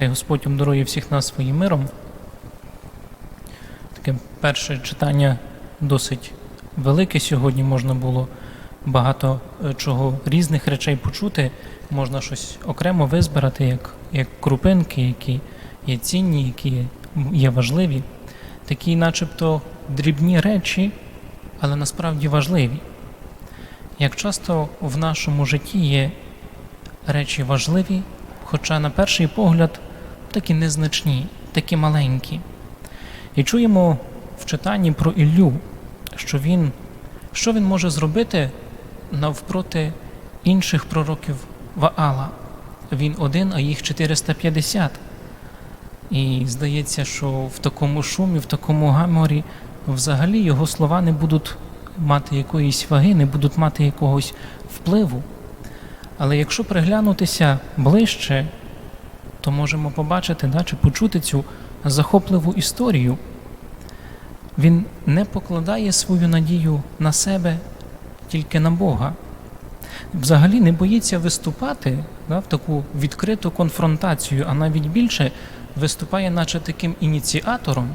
Хай Господь обдарує всіх нас своїм миром. Таке перше читання досить велике сьогодні. Можна було багато е, чого різних речей почути. Можна щось окремо визбирати, як, як крупинки, які є цінні, які є важливі. Такі, начебто, дрібні речі, але насправді важливі. Як часто в нашому житті є речі важливі, хоча на перший погляд такі незначні, такі маленькі. І чуємо в читанні про Іллю, що він, що він може зробити навпроти інших пророків Ваала. Він один, а їх 450. І здається, що в такому шумі, в такому гаморі взагалі його слова не будуть мати якоїсь ваги, не будуть мати якогось впливу. Але якщо приглянутися ближче, то можемо побачити да, чи почути цю захопливу історію. Він не покладає свою надію на себе, тільки на Бога. Взагалі не боїться виступати да, в таку відкриту конфронтацію, а навіть більше виступає, наче таким ініціатором.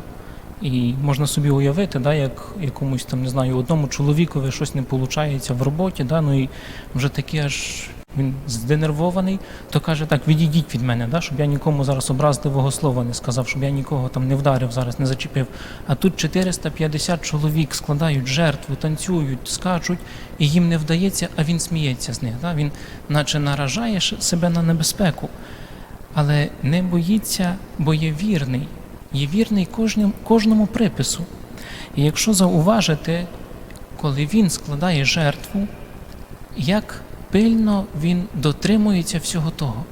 І можна собі уявити, да, як якомусь там, не знаю, одному чоловікові щось не виходить в роботі, да, ну і вже такий аж він зденервований, то каже, так, відійдіть від мене, да, щоб я нікому зараз образливого слова не сказав, щоб я нікого там не вдарив зараз, не зачепив. А тут 450 чоловік складають жертву, танцюють, скачуть, і їм не вдається, а він сміється з них. Да? Він наче наражає себе на небезпеку, але не боїться, бо є вірний, є вірний кожним, кожному припису. І якщо зауважити, коли він складає жертву, як пильно він дотримується всього того,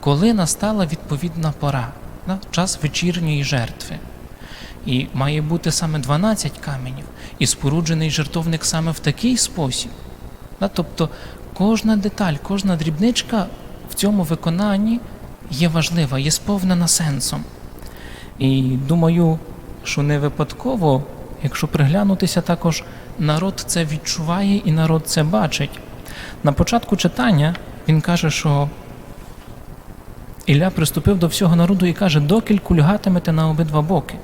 коли настала відповідна пора, да, час вечірньої жертви. І має бути саме 12 каменів, і споруджений жертовник саме в такий спосіб. Тобто кожна деталь, кожна дрібничка в цьому виконанні є важлива, є сповнена сенсом. І думаю, що не випадково, якщо приглянутися, також народ це відчуває і народ це бачить. На початку читання він каже, що Ілля приступив до всього народу і каже: докіль кульгатимете на обидва боки.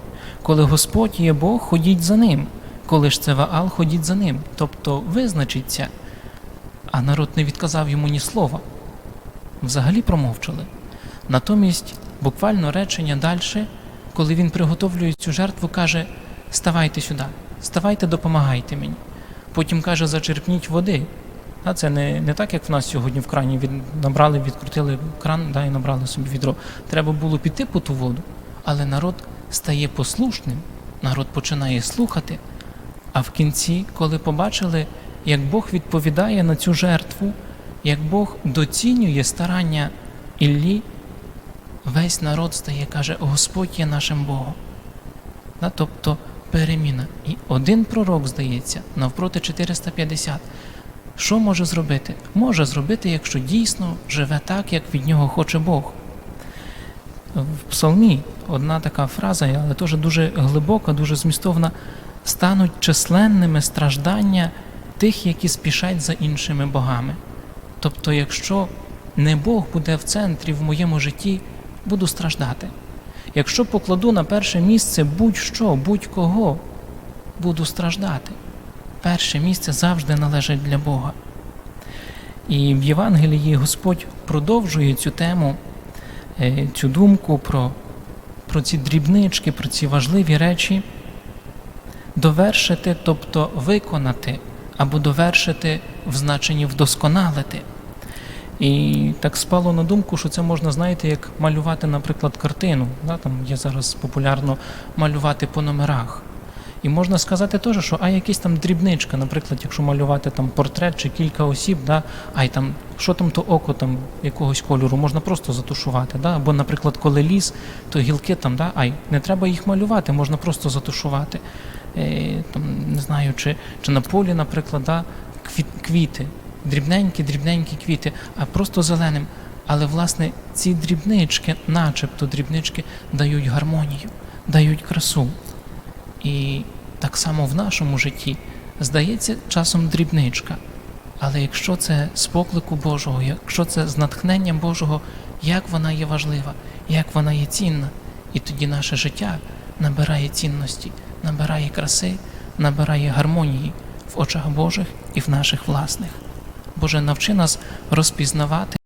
Коли Господь є Бог, ходіть за ним. Коли ж це Ваал, ходіть за ним. Тобто визначиться. А народ не відказав йому ні слова. Взагалі промовчали. Натомість, буквально речення далі, коли він приготовлює цю жертву, каже: Ставайте сюди, ставайте, допомагайте мені. Потім каже, зачерпніть води. А це не, не так, як в нас сьогодні в крані від, набрали, відкрутили кран да, і набрали собі відро. Треба було піти по ту воду, але народ стає послушним, народ починає слухати. А в кінці, коли побачили, як Бог відповідає на цю жертву, як Бог доцінює старання Іллі, весь народ стає, каже, Господь є нашим Богом. Да, тобто переміна. І один пророк, здається, навпроти 450. Що може зробити? Може зробити, якщо дійсно живе так, як від нього хоче Бог. В псалмі одна така фраза, але теж дуже глибока, дуже змістовна. Стануть численними страждання тих, які спішать за іншими богами. Тобто, якщо не Бог буде в центрі в моєму житті, буду страждати. Якщо покладу на перше місце будь-що, будь-кого, буду страждати. Перше місце завжди належить для Бога. І в Євангелії Господь продовжує цю тему, е, цю думку про, про ці дрібнички, про ці важливі речі, довершити, тобто виконати, або довершити в значенні вдосконалити. І так спало на думку, що це можна, знаєте, як малювати, наприклад, картину. Да? Там є зараз популярно малювати по номерах. І можна сказати теж, що а якась там дрібничка, наприклад, якщо малювати там портрет чи кілька осіб, да, ай там, що там то око там якогось кольору, можна просто затушувати. Да? Або, наприклад, коли ліс, то гілки там, да, ай, не треба їх малювати, можна просто затушувати. Е, там, не знаю, чи, чи на полі, наприклад, да, квіт, квіти, дрібненькі, дрібненькі квіти, а просто зеленим. Але, власне, ці дрібнички, начебто дрібнички, дають гармонію, дають красу. І так само в нашому житті здається часом дрібничка. Але якщо це з поклику Божого, якщо це з натхнення Божого, як вона є важлива, як вона є цінна. І тоді наше життя набирає цінності, набирає краси, набирає гармонії в очах Божих і в наших власних. Боже, навчи нас розпізнавати